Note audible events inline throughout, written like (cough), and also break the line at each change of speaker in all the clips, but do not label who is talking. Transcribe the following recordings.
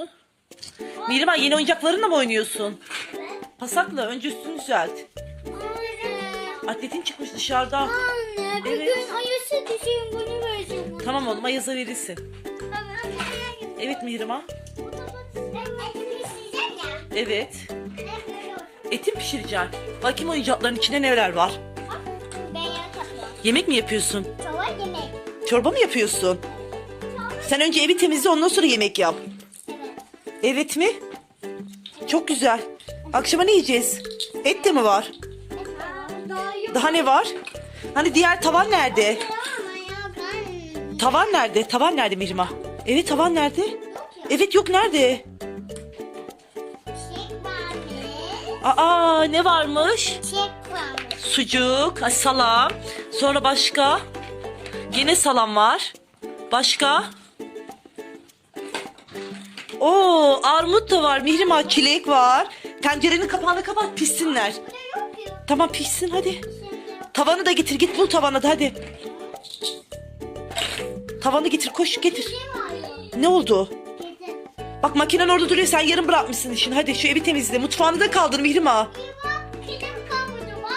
oynuyorsun? Mirma yeni oyuncaklarınla mı oynuyorsun? Pasakla önce üstünü düzelt. Atletin çıkmış dışarıda.
Anne bir
Evet.
gün ayısı düşeyim bunu vereceğim. ona.
Tamam oğlum Ayaz'a verirsin. Evet
ya.
Evet. Eti mi pişireceksin? Bakayım oyuncakların içinde neler var.
Ben yemek yapıyorum.
Yemek mi yapıyorsun?
Çorba yemek.
Çorba mı yapıyorsun? Sen önce evi temizle ondan sonra yemek yap.
Evet.
Mi? Çok güzel. Akşama ne yiyeceğiz? Et de mi var?
Daha
ne var? Hani diğer tavan nerede? Tavan nerede? Tavan nerede Mirma? Evet tavan nerede? Evet yok nerede? Aa ne varmış? Sucuk, ay, salam. Sonra başka? Yine salam var. Başka? Oo armut da var. Mihrimah çilek var. Tencerenin kapağını kapat pişsinler. Tamam pişsin hadi. Tavanı da getir. Git bul tavanı da hadi. Tavanı getir koş getir.
Ne
oldu? Bak makinen orada duruyor. Sen yarım bırakmışsın işini. Hadi şu evi temizle. Mutfağını da kaldır Mihrimah.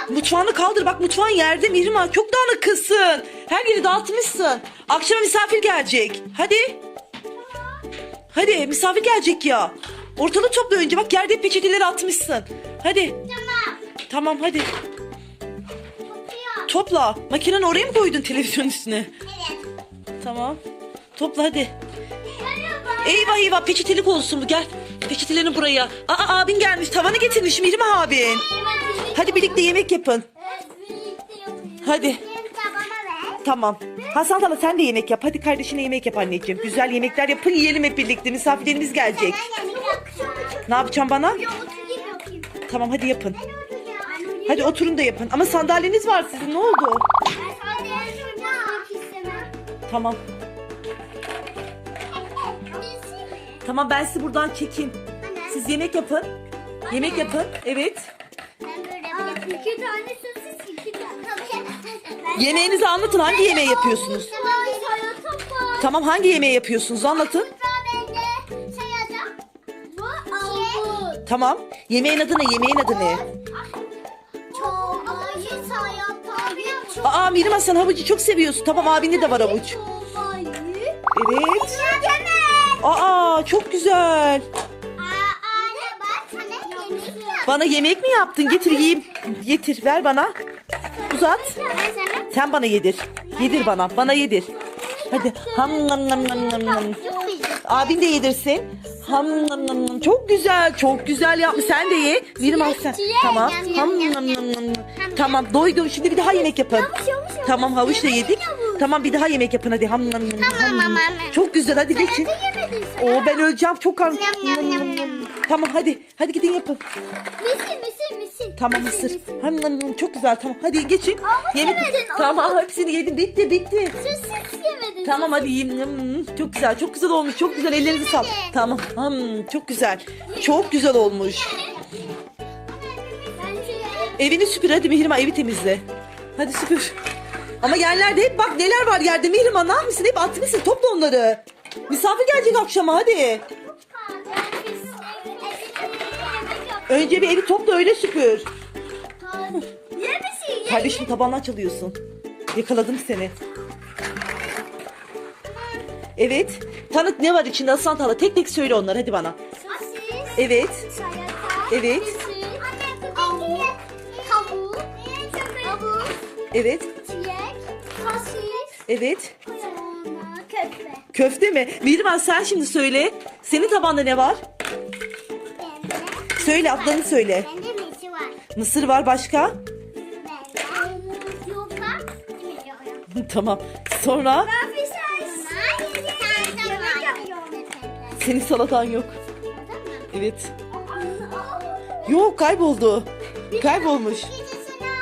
Mutfağını kaldır. Bak mutfağın yerde Mihrimah. Çok dağınık kızsın. Her yeri dağıtmışsın. Akşama misafir gelecek. Hadi. Hadi misafir gelecek ya. Ortalığı topla önce. Bak yerde peçeteleri atmışsın. Hadi.
Tamam.
Tamam hadi. Topla. Makineni oraya mı koydun televizyonun üstüne?
Evet.
Tamam. Topla hadi. Eyvah eyvah peçetelik olsun bu gel. Peçetelerini buraya. Aa abin gelmiş tavanı getirmiş Mihrimah abin. Hadi birlikte yemek yapın. Hadi.
Tabağıma ver.
Tamam. Hasan Tala sen de yemek yap. Hadi kardeşine yemek yap anneciğim. Güzel yemekler yapın yiyelim hep birlikte. Misafirlerimiz gelecek. Ne yapacağım bana?
Yapayım.
Tamam hadi yapın. Hadi oturun da yapın. Ama sandalyeniz var sizin ne oldu?
Ben sadece oturmak istemem.
Tamam. Tamam ben sizi buradan çekeyim. Siz yemek yapın. Yemek yapın. Evet.
Ben böyle bir iki tane
Yemeğinizi anlatın. Hangi yemeği yapıyorsunuz? Tamam hangi yemeği yapıyorsunuz anlatın. Tamam. Yemeğin adı ne? Yemeğin adı ne? Aa Miriam sen havucu çok seviyorsun. Tamam abinde de var havuç. Evet. Aa çok güzel. Bana yemek mi yaptın? Getir yiyeyim. Getir ver bana. Uzat. Sen bana yedir. Yedir bana. Bana yedir. Hadi. Ham nam nam nam nam nam. Abin de yedirsin. Ham nam nam nam. Çok güzel. Çok güzel yapmış. Sen de ye. Miriam al sen. Tamam. Ham nam nam nam. Tamam doydum. Şimdi bir daha yemek yapın. Tamam havuç da yedik. Tamam bir daha yemek yapın hadi. Ham nam nam.
Tamam.
Çok güzel hadi geçin. Oo ben öleceğim çok kan. Tamam hadi. Hadi gidin yapın.
Misin misin misin.
Tamam
Misin,
mısır.
misin.
Nam, çok güzel tamam. Hadi geçin.
Ama yemedin,
Tamam hepsini yedim. Bitti bitti.
Sosis yemedin.
Tamam hadi yiyin. Hmm, Çok güzel. Çok güzel olmuş. Çok güzel. Ellerinizi sağ. Tamam. Hmm, çok güzel. Çok güzel olmuş. Evini süpür hadi Mihrimah evi temizle. Hadi süpür. Ama yerlerde hep bak neler var yerde Mihrimah ne yapmışsın? Hep atmışsın. Topla onları. Misafir gelecek akşama hadi. Önce bir evi topla öyle süpür.
Yemesin.
Kardeşim tabandan çalıyorsun. Yakaladım seni. Evet. Tanıt ne var içinde Hasan Tala? Tek tek söyle onları hadi bana.
Sosis.
Evet.
Salata.
Evet.
Armut. Tavuk. Tavuk.
Evet.
Çilek. Sosis.
Evet.
Köfte.
Köfte mi? Mirman sen şimdi söyle. Senin tabanda ne var? Söyle adlarını söyle.
Bende misi var.
Mısır var başka? (laughs) Tamam. Sonra senin salatan yok. Evet. Yok kayboldu. Kaybolmuş.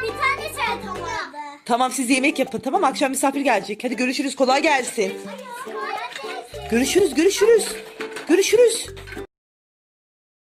Bir tane salata vardı.
Tamam siz yemek yapın tamam? Akşam misafir gelecek. Hadi görüşürüz kolay gelsin. Görüşürüz görüşürüz. Görüşürüz.